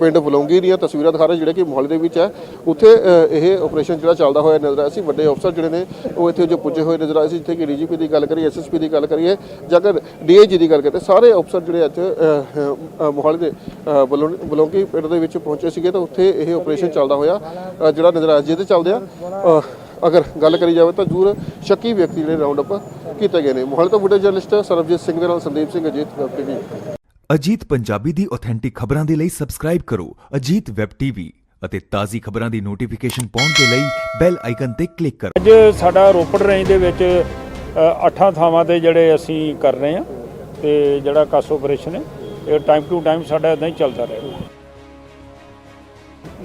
ਪਿੰਡ ਬਲੌਂਗੀ ਦੀਆਂ ਤਸਵੀਰਾਂ ਦਿਖਾ ਰਹੇ ਜਿਹੜੇ ਕਿ ਮੋਹਾਲੀ ਦੇ ਵਿੱਚ ਹੈ। ਉੱਥੇ ਇਹ ਆਪਰੇਸ਼ਨ ਜਿਹੜਾ ਚੱਲਦਾ ਹੋਇਆ ਨਜ਼ਰ ਆਇਆ ਸੀ। ਵੱਡੇ ਅਫਸਰ ਜਿਹੜੇ ਨੇ ਉਹ ਇੱਥੇ ਜੋ ਪੁੱਜੇ ਹੋਏ ਨਜ਼ਰ ਆਏ ਸੀ ਜਿੱਥੇ ਕਿ ਡੀਜੀਪੀ ਦੀ ਗੱਲ ਕਰੀਏ ਐਸਐਸਪੀ ਦੀ ਗੱਲ ਕਰੀਏ ਜਾਂ ਫਿਰ ਡੀਏਜੀ ਦੀ ਗੱਲ ਕਰੀਏ ਸਾਰੇ ਅਫਸਰ ਜਿਹੜੇ ਅੱਜ ਮੋਹਾਲੀ ਦੇ ਅ, ਬਲੌਂ- ਬਲੌਂਗੀ ਪਿੰਡ ਦੇ ਵਿੱਚ ਪਹੁੰਚੇ ਸੀਗੇ। ਤਾਂ ਉੱਥੇ ਇਹ ਆਪਰੇਸ਼ਨ ਚੱਲਦਾ ਹੋਇਆ ਜਿਹੜਾ ਨਜ਼ਰ ਆਇਆ ਜਿਹਦੇ ਚੱਲਦੇ ਆ ਅਗਰ ਗੱਲ ਕਰੀ ਜਾਵੇ ਤਾਂ ਜ਼ਰੂਰ ਸ਼ੱਕੀ ਵਿਅਕਤੀ ਜਿਹੜੇ ਰਾਉਂਡ ਅਪ ਕੀਤੇ ਗਏ ਨੇ। ਮੋਹਾਲੀ ਤੋਂ ਵੀਡੀਓ ਜਰਨਲਿਸਟ ਸਰਬਜੀਤ ਸਿੰਘ ਦੇ ਨਾਲ ਸੰਦੀਪ ਸਿੰਘ ਅਜੀਤ ਵੈਬ ਟੀਵੀ। ਅਜੀਤ ਪੰਜਾਬੀ ਦੀ ਆਥੈਂਟਿਕ ਖਬਰਾਂ ਦੇ ਲਈ ਸਬਸਕ੍ਰਾਈਬ ਕਰੋ ਅਜੀਤ ਵੈਬ ਟੀਵੀ ਅਤੇ ਤਾਜ਼ੀ ਖਬਰਾਂ ਦੀ ਨੋਟੀਫਿਕੇਸ਼ਨ ਪਾਉਣ ਦੇ ਲਈ ਬੈਲ ਆਈਕਨ ਤੇ ਕਲਿੱਕ ਕਰੋ। ਅੱਜ ਸਾਡਾ ਰੋਪੜ ਰੇਂਜ ਦੇ ਵਿੱਚ ਅ, ਅੱਠਾਂ ਥਾਵਾਂ ਤੇ ਜਿਹੜੇ ਅਸੀਂ ਕਰ ਰਹੇ ਹਾਂ ਤੇ ਜਿਹੜਾ ਕਾਸ ਆਪਰੇਸ਼ਨ ਹੈ ਇਹ ਟਾਈਮ ਟੂ ਟਾਈਮ ਸਾਡਾ ਇਦਾਂ ਹੀ ਚੱਲਦਾ ਰਹੇਗਾ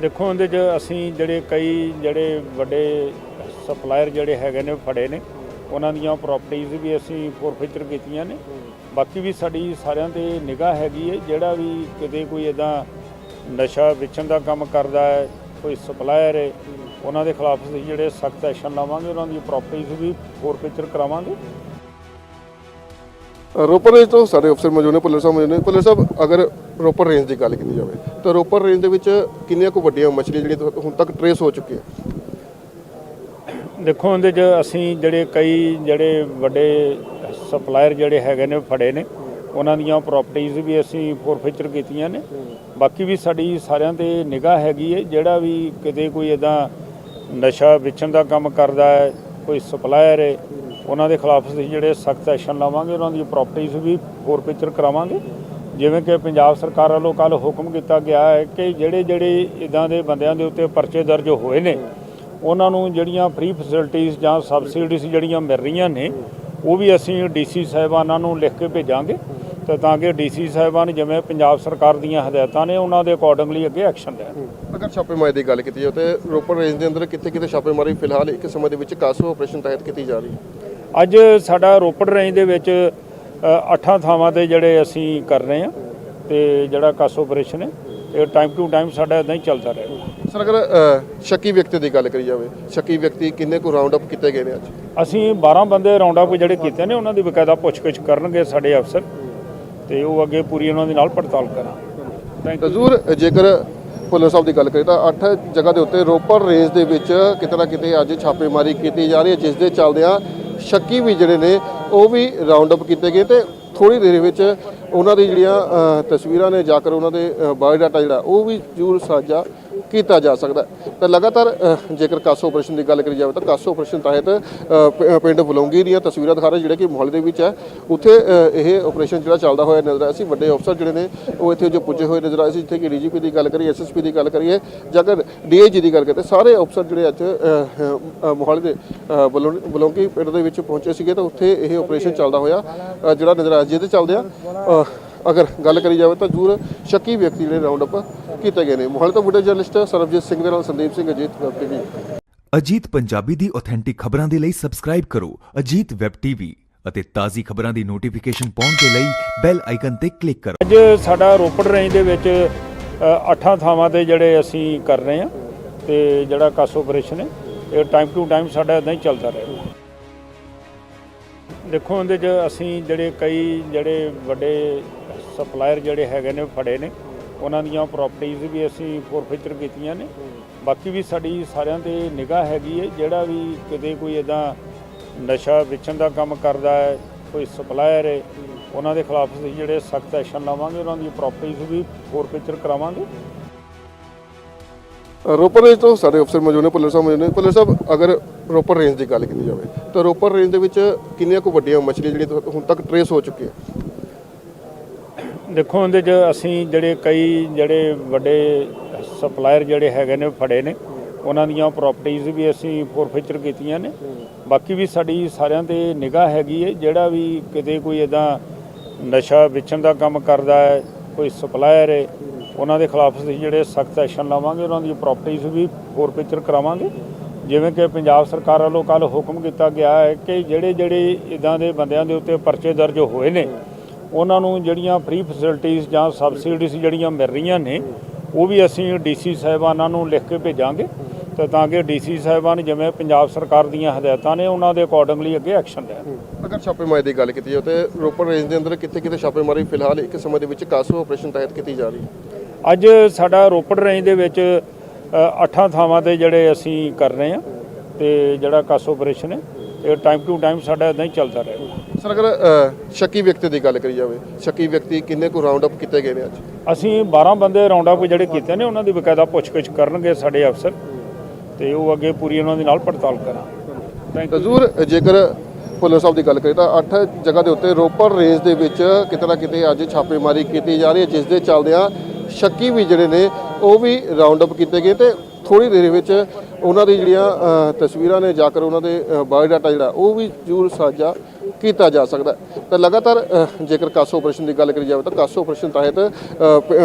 ਦੇਖੋ ਉਹਦੇ 'ਚ ਅਸੀਂ ਜਿਹੜੇ ਕਈ ਜਿਹੜੇ ਵੱਡੇ ਸਪਲਾਇਰ ਜਿਹੜੇ ਹੈਗੇ ਨੇ ਫੜੇ ਨੇ। ਉਹਨਾਂ ਦੀਆਂ ਪ੍ਰਾਪਰਟੀਆਂ ਵੀ ਅਸੀਂ ਫੋਰਫੀਚਰ ਕੀਤੀਆਂ ਨੇ। ਬਾਕੀ ਵੀ ਸਾਡੀ ਸਾਰਿਆਂ ਤੇ ਨਿਗਾਹ ਹੈਗੀ ਹੈ ਜਿਹੜਾ ਵੀ ਕਿਤੇ ਕੋਈ ਇਦਾਂ ਨਸ਼ਾ ਵੇਚਣ ਦਾ ਕੰਮ ਕਰਦਾ ਹੈ, ਕੋਈ ਸਪਲਾਇਰ ਹੈ ਉਹਨਾਂ ਦੇ ਖਿਲਾਫ ਅਸੀਂ ਜਿਹੜੇ ਸਖਤ ਐਕਸ਼ਨ ਲਾਵਾਂਗੇ, ਉਹਨਾਂ ਦੀ ਪ੍ਰਾਪਰਟੀਆਂ ਵੀ ਫੋਰਫੀਚਰ ਕਰਾਵਾਂਗੇ। ਰੋਪੜ ਰੇਂਜ ਤੋਂ ਸਾਡੇ ਅਫਸਰ ਮੌਜੂਦ ਨੇ, ਪੁਲਿਸ ਸਾਹਿਬ ਮੌਜੂਦ ਨੇ। ਪੁਲਿਸ ਸਾਹਿਬ, ਅਗਰ ਰੋਪੜ ਰੇਂਜ ਦੀ ਗੱਲ ਕੀਤੀ ਜਾਵੇ, ਤਾਂ ਰੋਪੜ ਰੇਂਜ ਦੇ ਵਿੱਚ ਕਿੰਨੀਆਂ ਕੁ ਵੱਡੀਆਂ ਮਛਲੀਆਂ ਜਿਹੜੀਆਂ ਹੁਣ ਤੱਕ ਟਰੇਸ ਹੋ ਚੁੱਕੀਆਂ? ਦੇਖੋ, ਉਹਦੇ 'ਚ ਅਸੀਂ ਜਿਹੜੇ ਕਈ ਜਿਹੜੇ ਵੱਡੇ ਸਪਲਾਇਰ ਜਿਹੜੇ ਹੈਗੇ ਨੇ ਫੜੇ ਨੇ। ਉਹਨਾਂ ਦੀਆਂ ਪ੍ਰਾਪਰਟੀਆਂ ਵੀ ਅਸੀਂ ਫੋਰਫੀਚਰ ਕੀਤੀਆਂ ਨੇ। ਬਾਕੀ ਵੀ ਸਾਡੀ ਸਾਰਿਆਂ ਤੇ ਨਿਗਾਹ ਹੈਗੀ ਹੈ ਜਿਹੜਾ ਵੀ ਕਿਤੇ ਕੋਈ ਇਦਾਂ ਨਸ਼ਾ ਵੇਚਣ ਦਾ ਕੰਮ ਕਰਦਾ ਹੈ, ਕੋਈ ਸਪਲਾਇਰ ਹੈ ਉਹਨਾਂ ਦੇ ਖਿਲਾਫ ਅਸੀਂ ਜਿਹੜੇ ਸਖਤ ਐਕਸ਼ਨ ਲਵਾਂਗੇ, ਉਹਨਾਂ ਦੀ ਪ੍ਰਾਪਰਟੀਆਂ ਵੀ ਫੋਰਫੀਚਰ ਕਰਾਵਾਂਗੇ। ਜਿਵੇਂ ਕਿ ਪੰਜਾਬ ਸਰਕਾਰ ਵੱਲੋਂ ਕੱਲ ਹੁਕਮ ਕੀਤਾ ਗਿਆ ਹੈ ਕਿ ਜਿਹੜੇ ਜਿਹੜੇ ਇਦਾਂ ਦੇ ਬੰਦਿਆਂ ਦੇ ਉੱਤੇ ਪਰਚੇ ਦਰਜ ਹੋਏ ਨੇ, ਉਹਨਾਂ ਨੂੰ ਜਿਹੜੀਆਂ ਫ੍ਰੀ ਫੈਸਿਲਿਟੀਆਂ ਜਾਂ ਸਬਸਿਡੀਜ਼ ਜਿਹੜੀਆਂ ਮਿਲ ਰਹੀਆਂ ਨੇ, ਉਹ ਵੀ ਅਸੀਂ ਡੀਸੀ ਸਾਹਿਬਾਨਾਂ ਨੂੰ ਲਿਖ ਕੇ ਭੇਜਾਂਗੇ। ਤੇ ਤਾਂ ਕਿ ਡੀਸੀ ਸਾਹਿਬਾਨ ਜਿਵੇਂ ਪੰਜਾਬ ਸਰਕਾਰ ਦੀਆਂ ਹਦਾਇਤਾਂ ਨੇ, ਉਹਨਾਂ ਦੇ ਅਕੋਰਡਿੰਗਲੀ ਅੱਗੇ ਐਕਸ਼ਨ ਲੈਣ। ਅਗਰ ਛਾਪੇਮਾਰੀ ਦੀ ਗੱਲ ਕੀਤੀ ਜਾਵੇ ਤੇ ਰੋਪੜ ਰੇਂਜ ਦੇ ਅੰਦਰ ਕਿੱਥੇ ਕਿਤੇ ਛਾਪੇਮਾਰੀ ਫਿਲਹਾਲ ਇੱਕ ਸਮੇਂ ਦੇ ਵਿੱਚ ਕਾਸੋ ਆਪਰੇਸ਼ਨ ਤਹਿਤ ਕੀਤੀ ਜਾ ਰਹੀ ਹੈ? ਅੱਜ ਸਾਡਾ ਰੋਪੜ ਰੇਂਜ ਦੇ ਵਿੱਚ ਅੱਠਾਂ ਥਾਵਾਂ ਤੇ ਜਿਹੜੇ ਅਸੀਂ ਕਰ ਰਹੇ ਹਾਂ ਤੇ ਜਿਹੜਾ ਕਾਸ ਆਪਰੇਸ਼ਨ ਹੈ ਇਹ ਟਾਈਮ ਟੂ ਟਾਈਮ ਸਾਡਾ ਇਦਾਂ ਹੀ ਚੱਲਦਾ ਰਹੇਗਾ ਸਰ ਅਗਰ ਸ਼ੱਕੀ ਵਿਅਕਤੀ ਦੀ ਗੱਲ ਕਰੀ ਜਾਵੇ ਸ਼ੱਕੀ ਵਿਅਕਤੀ ਕਿੰਨੇ ਕੁ ਰਾਉਂਡ ਅਪ ਕੀਤੇ ਗਏ ਨੇ ਅੱਜ? ਅਸੀਂ 12 ਬੰਦੇ ਰਾਉਂਡ ਅਪ ਜਿਹੜੇ ਕੀਤੇ ਨੇ ਉਹਨਾਂ ਦੀ ਬਕਾਇਦਾ ਪੁੱਛਗਿੱਛ ਕਰਨਗੇ ਸਾਡੇ ਅਫਸਰ ਤੇ ਉਹ ਅੱਗੇ ਪੂਰੀ ਉਹਨਾਂ ਦੇ ਨਾਲ ਪੜਤਾਲ ਯੂ ਹਜ਼ੂਰ ਜੇਕਰ ਭੁੱਲਰ ਸਾਹਿਬ ਦੀ ਗੱਲ ਕਰੀਏ ਤਾਂ ਅੱਠ ਜਗ੍ਹਾ ਦੇ ਉੱਤੇ ਰੋਪੜ ਰੇਂਜ ਦੇ ਵਿੱਚ ਕਿਤੇ ਨਾ ਕਿਤੇ ਅੱਜ ਛਾਪੇਮਾਰੀ ਕੀਤੀ ਜਾ ਰਹੀ ਹੈ ਜਿਸ ਦੇ ਚੱਲਦਿਆਂ ਸ਼ੱਕੀ ਵੀ ਜਿਹੜੇ ਨੇ, ਉਹ ਵੀ ਰਾਉਂਡ ਅਪ ਕੀਤੇ ਗਏ ਤੇ ਥੋੜੀ ਦੇਰ ਵਿੱਚ ਉਹਨਾਂ ਦੀ ਜਿਹੜੀਆਂ ਤਸਵੀਰਾਂ ਨੇ, ਜਾ ਕਰ ਉਹਨਾਂ ਦੇ ਬਾਇਓਡਾਟਾ ਜਿਹੜਾ, ਉਹ ਵੀ ਜ਼ਰੂਰ ਸਾਜਾ ਕੀਤਾ ਜਾ ਸਕਦਾ ਤਾਂ ਲਗਾਤਾਰ ਜੇਕਰ ਕਾਸੋ ਆਪਰੇਸ਼ਨ ਦੀ ਗੱਲ ਕਰੀ ਜਾਵੇ ਤਾਂ ਕਾਸੋ ਆਪਰੇਸ਼ਨ ਤਹਿਤ ਪਿੰਡ ਬਲੌਂਗੀ ਦੀਆਂ ਤਸਵੀਰਾਂ ਦਿਖਾ ਰਹੇ ਜਿਹੜੇ ਕਿ ਮੋਹਾਲੀ ਦੇ ਵਿੱਚ ਹੈ। ਉੱਥੇ ਇਹ ਆਪਰੇਸ਼ਨ ਜਿਹੜਾ ਚੱਲਦਾ ਹੋਇਆ ਨਜ਼ਰ ਆਇਆ ਸੀ। ਵੱਡੇ ਅਫਸਰ ਜਿਹੜੇ ਨੇ ਉਹ ਇੱਥੇ ਜੋ ਪੁੱਜੇ ਹੋਏ ਨਜ਼ਰ ਆਏ ਸੀ। ਜਿੱਥੇ ਕਿ ਡੀਜੀਪੀ ਦੀ ਗੱਲ ਕਰੀਏ ਐਸਐਸਪੀ ਦੀ ਗੱਲ ਕਰੀਏ ਜਾਂ ਫਿਰ ਡੀਏਜੀ ਦੀ ਗੱਲ ਕਰੀਏ ਸਾਰੇ ਅਫਸਰ ਜਿਹੜੇ ਅੱਜ ਮੋਹਾਲੀ ਦੇ ਅ, ਬਲੌਂਗੀ ਪਿੰਡ ਦੇ ਵਿੱਚ ਪਹੁੰਚੇ ਸੀਗੇ। ਤਾਂ ਉੱਥੇ ਇਹ ਆਪਰੇਸ਼ਨ ਚੱਲਦਾ ਹੋਇਆ ਜਿਹੜਾ ਨਜ਼ਰ ਆਇਆ ਜਿਹਦੇ ਚੱਲਦੇ ਆ ਅਗਰ ਗੱਲ ਕਰੀ ਜਾਵੇ ਤਾਂ ਜ਼ਰੂਰ ਸ਼ੱਕੀ ਵਿਅਕਤੀ ਜਿਹੜੇ ਰਾਉਂਡ ਅਪ ਕੀਤੇ ਗਏ ਨੇ। ਮੋਹਾਲੀ ਤੋਂ ਵੀਡੀਓ ਜਰਨਲਿਸਟ ਸਰਬਜੀਤ ਸਿੰਘ ਦੇ ਨਾਲ ਸੰਦੀਪ ਸਿੰਘ ਅਜੀਤ ਵੈਬ ਟੀਵੀ ਅਜੀਤ ਪੰਜਾਬੀ ਦੀ ਆਥੈਂਟਿਕ ਖਬਰਾਂ ਦੇ ਲਈ ਸਬਸਕ੍ਰਾਈਬ ਕਰੋ ਅਜੀਤ ਵੈਬ ਟੀਵੀ ਅਤੇ ਤਾਜ਼ੀ ਖਬਰਾਂ ਦੀ ਨੋਟੀਫਿਕੇਸ਼ਨ ਪਾਉਣ ਦੇ ਲਈ ਬੈਲ ਆਈਕਨ ਤੇ ਕਲਿੱਕ ਕਰੋ। ਅੱਜ ਸਾਡਾ ਰੋਪੜ ਰੇਂਜ ਦੇ ਵਿੱਚ ਅ, ਅੱਠਾਂ ਥਾਵਾਂ ਤੇ ਜਿਹੜੇ ਅਸੀਂ ਕਰ ਰਹੇ ਹਾਂ ਤੇ ਜਿਹੜਾ ਕਾਸ ਆਪਰੇਸ਼ਨ ਹੈ ਇਹ ਟਾਈਮ ਟੂ ਟਾਈਮ ਸਾਡਾ ਇਦਾਂ ਹੀ ਚੱਲਦਾ ਰਹੇਗਾ ਦੇਖੋ ਉਹਦੇ 'ਚ ਅਸੀਂ ਜਿਹੜੇ ਕਈ ਜਿਹੜੇ ਵੱਡੇ ਸਪਲਾਇਰ ਜਿਹੜੇ ਹੈਗੇ ਨੇ ਫੜੇ ਨੇ। ਉਹਨਾਂ ਦੀਆਂ ਪ੍ਰਾਪਰਟੀਆਂ ਵੀ ਅਸੀਂ ਫੋਰਫੀਚਰ ਕੀਤੀਆਂ ਨੇ। ਬਾਕੀ ਵੀ ਸਾਡੀ ਸਾਰਿਆਂ ਤੇ ਨਿਗਾਹ ਹੈਗੀ ਹੈ ਜਿਹੜਾ ਵੀ ਕਿਤੇ ਕੋਈ ਇਦਾਂ ਨਸ਼ਾ ਵੇਚਣ ਦਾ ਕੰਮ ਕਰਦਾ ਹੈ, ਕੋਈ ਸਪਲਾਇਰ ਹੈ ਉਹਨਾਂ ਦੇ ਖਿਲਾਫ ਅਸੀਂ ਜਿਹੜੇ ਸਖਤ ਐਕਸ਼ਨ ਲਵਾਂਗੇ, ਉਹਨਾਂ ਦੀ ਪ੍ਰਾਪਰਟੀਆਂ ਵੀ ਫੋਰਫੀਚਰ ਕਰਾਵਾਂਗੇ। ਰੋਪਰ ਰੇਂਜ ਤੋਂ ਸਾਡੇ ਅਫਸਰ ਮੌਜੂਦ ਨੇ, ਪੁਲਿਸ ਸਾਹਿਬ ਮੌਜੂਦ ਨੇ। ਪੁਲਿਸ ਸਾਹਿਬ, ਅਗਰ ਰੋਪਰ ਰੇਂਜ ਦੀ ਗੱਲ ਕੀਤੀ ਜਾਵੇ, ਤਾਂ ਰੋਪਰ ਰੇਂਜ ਦੇ ਵਿੱਚ ਕਿੰਨੀਆਂ ਕੁ ਵੱਡੀਆਂ ਮਛਲੀਆਂ ਜਿਹੜੀਆਂ ਤੁਹਾ- ਹੁਣ ਤੱਕ ਟਰੇਸ ਹੋ ਚੁੱਕੀਆਂ? ਦੇਖੋ, ਉਹਦੇ 'ਚ ਅਸੀਂ ਜਿਹੜੇ ਕਈ ਜਿਹੜੇ ਵੱਡੇ ਸਪਲਾਇਰ ਜਿਹੜੇ ਹੈਗੇ ਨੇ ਫੜੇ ਨੇ। ਉਹਨਾਂ ਦੀਆਂ ਪ੍ਰਾਪਰਟੀਆਂ ਵੀ ਅਸੀਂ ਫੋਰਫੀਚਰ ਕੀਤੀਆਂ ਨੇ। ਬਾਕੀ ਵੀ ਸਾਡੀ ਸਾਰਿਆਂ ਤੇ ਨਿਗਾਹ ਹੈਗੀ ਹੈ ਜਿਹੜਾ ਵੀ ਕਿਤੇ ਕੋਈ ਇਦਾਂ ਨਸ਼ਾ ਵੇਚਣ ਦਾ ਕੰਮ ਕਰਦਾ ਹੈ ਕੋਈ ਸਪਲਾਇਰ ਹੈ ਉਹਨਾਂ ਦੇ ਖਿਲਾਫ ਅਸੀਂ ਜਿਹੜੇ ਸਖਤ ਐਕਸ਼ਨ ਲਾਵਾਂਗੇ, ਉਹਨਾਂ ਦੀਆਂ ਪ੍ਰਾਪਰਟੀਆਂ ਵੀ ਫੋਰਫੀਚਰ ਕਰਾਵਾਂਗੇ। ਜਿਵੇਂ ਕਿ ਪੰਜਾਬ ਸਰਕਾਰ ਵੱਲੋਂ ਕੱਲ ਹੁਕਮ ਕੀਤਾ ਗਿਆ ਹੈ ਕਿ ਜਿਹੜੇ ਜਿਹੜੇ ਇਦਾਂ ਦੇ ਬੰਦਿਆਂ ਦੇ ਉੱਤੇ ਪਰਚੇ ਦਰਜ ਹੋਏ ਨੇ ਉਹਨਾਂ ਨੂੰ ਜਿਹੜੀਆਂ ਫ੍ਰੀ ਫੈਸਿਲਿਟੀਆਂ ਜਾਂ ਸਬਸਿਡੀਜ਼ ਜਿਹੜੀਆਂ ਮਿਲ ਰਹੀਆਂ ਨੇ ਉਹ ਵੀ ਅਸੀਂ ਡੀਸੀ ਸਾਹਿਬਾਨਾਂ ਨੂੰ ਲਿਖ ਕੇ ਭੇਜਾਂਗੇ ਤੇ ਤਾਂ ਕਿ ਡੀਸੀ ਸਾਹਿਬਾਨ ਜਿਵੇਂ ਪੰਜਾਬ ਸਰਕਾਰ ਦੀਆਂ ਹਦਾਇਤਾਂ ਨੇ ਉਹਨਾਂ ਦੇ ਅਕੋਰਡਿੰਗਲੀ ਅੱਗੇ ਐਕਸ਼ਨ ਲੈਣ। ਅਗਰ ਛਾਪੇਮਾਰੀ ਦੀ ਗੱਲ ਕੀਤੀ ਜਾਵੇ ਤੇ ਰੋਪੜ ਰੇਂਜ ਦੇ ਅੰਦਰ ਕਿਤੇ ਕਿਤੇ ਛਾਪੇਮਾਰੀ ਫਿਲਹਾਲ ਇੱਕ ਸਮੇਂ ਦੇ ਵਿੱਚ ਕਾਸੋ ਆਪਰੇਸ਼ਨ ਤਹਿਤ ਕੀਤੀ ਜਾ ਰਹੀ ਹੈ? ਅੱਜ ਸਾਡਾ ਰੋਪੜ ਰੇਂਜ ਦੇ ਵਿੱਚ ਅ, ਅੱਠਾਂ ਥਾਵਾਂ ਤੇ ਜਿਹੜੇ ਅਸੀਂ ਕਰ ਰਹੇ ਹਾਂ ਤੇ ਜਿਹੜਾ ਕਾਸ ਆਪਰੇਸ਼ਨ ਹੈ ਇਹ ਟਾਈਮ ਟੂ ਟਾਈਮ ਸਾਡਾ ਇਦਾਂ ਹੀ ਚੱਲਦਾ ਰਹੇਗਾ ਸਰ ਅਗਰ ਅ, ਸ਼ੱਕੀ ਵਿਅਕਤੀ ਦੀ ਗੱਲ ਕਰੀ ਜਾਵੇ ਸ਼ੱਕੀ ਵਿਅਕਤੀ ਕਿੰਨੇ ਕੁ ਰਾਉਂਡ ਅਪ ਕੀਤੇ ਗਏ ਨੇ ਅੱਜ? ਅਸੀਂ 12 ਬੰਦੇ ਰਾਉਂਡ ਅਪ ਜਿਹੜੇ ਕੀਤੇ ਨੇ ਉਹਨਾਂ ਦੀ ਬਕਾਇਦਾ ਪੁੱਛਗਿੱਛ ਕਰਨਗੇ ਸਾਡੇ ਅਫਸਰ ਤੇ ਉਹ ਅੱਗੇ ਪੂਰੀ ਉਹਨਾਂ ਦੇ ਨਾਲ ਪੜਤਾਲ ਕਰਾਂਗੇ। ਥੈਂਕ ਯੂ ਹਜ਼ੂਰ ਜੇਕਰ ਭੁੱਲਰ ਸਾਹਿਬ ਦੀ ਗੱਲ ਕਰੀਏ ਤਾਂ ਅੱਠ ਜਗ੍ਹਾ ਦੇ ਉੱਤੇ ਰੋਪੜ ਰੇਂਜ ਦੇ ਵਿੱਚ ਕਿਤੇ ਨਾ ਕਿਤੇ ਅੱਜ ਛਾਪੇਮਾਰੀ ਕੀਤੀ ਜਾ ਰਹੀ ਹੈ ਜਿਸ ਦੇ ਚੱਲਦਿਆਂ ਸ਼ੱਕੀ ਵੀ ਜਿਹੜੇ ਨੇ ਉਹ ਵੀ ਰਾਉਂਡ ਅਪ ਕੀਤੇ ਗਏ ਤੇ ਥੋੜੀ ਦੇਰ ਵਿੱਚ ਉਹਨਾਂ ਦੀ ਜਿਹੜੀਆਂ ਤਸਵੀਰਾਂ ਨੇ ਜਾ ਕੇ ਉਹਨਾਂ ਦੇ ਬਾਇਓਡਾਟਾ ਜਿਹੜਾ, ਉਹ ਵੀ ਜ਼ਰੂਰ ਸਾਂਝਾ ਕੀਤਾ ਜਾ ਸਕਦਾ ਤਾਂ ਲਗਾਤਾਰ ਜੇਕਰ ਕਾਸੋ ਆਪਰੇਸ਼ਨ ਦੀ ਗੱਲ ਕਰੀ ਜਾਵੇ ਤਾਂ ਕਾਸੋ ਆਪਰੇਸ਼ਨ ਤਹਿਤ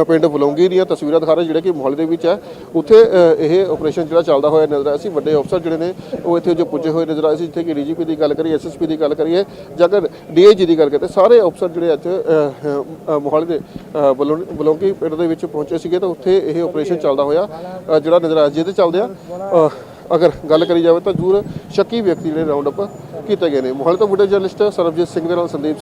ਪਿੰਡ ਬਲੌਂਗੀ ਦੀਆਂ ਤਸਵੀਰਾਂ ਦਿਖਾ ਰਹੇ ਜਿਹੜੇ ਕਿ ਮੋਹਾਲੀ ਦੇ ਵਿੱਚ ਹੈ। ਉੱਥੇ ਇਹ ਆਪਰੇਸ਼ਨ ਜਿਹੜਾ ਚੱਲਦਾ ਹੋਇਆ ਨਜ਼ਰ ਆਇਆ ਸੀ। ਵੱਡੇ ਅਫਸਰ ਜਿਹੜੇ ਨੇ ਉਹ ਇੱਥੇ ਜੋ ਪੁੱਜੇ ਹੋਏ ਨਜ਼ਰ ਆਏ ਸੀ। ਜਿੱਥੇ ਕਿ ਡੀਜੀਪੀ ਦੀ ਗੱਲ ਕਰੀਏ ਐਸਐਸਪੀ ਦੀ ਗੱਲ ਕਰੀਏ ਜਾਂ ਕਿ ਡੀਏਜੀ ਦੀ ਗੱਲ ਕਰੀਏ ਸਾਰੇ ਅਫਸਰ ਜਿਹੜੇ ਅੱਜ ਮੋਹਾਲੀ ਦੇ ਅ, ਬਲੌਂਗੀ ਪਿੰਡ ਦੇ ਵਿੱਚ ਪਹੁੰਚੇ ਸੀਗੇ। ਤਾਂ ਉੱਥੇ ਇਹ ਆਪਰੇਸ਼ਨ ਚੱਲਦਾ ਹੋਇਆ ਜਿਹੜਾ ਨਜ਼ਰ ਆਇਆ ਜਿਹਦੇ ਚੱਲਦੇ ਆ ਅਗਰ ਗੱਲ ਕਰੀ ਜਾਵੇ ਤਾਂ ਜ਼ਰੂਰ ਸ਼ੱਕੀ ਵਿਅਕਤੀ ਜਿਹੜੇ ਰਾਉਂਡ ਅਪ ਕੀਤੇ ਗਏ ਨੇ। ਮੋਹਾਲੀ ਤੋਂ ਵੀਡੀਓ ਜਰਨਲਿਸਟ ਸਰਬਜੀਤ ਸਿੰਘ ਦੇ ਨਾਲ ਸੰਦੀਪ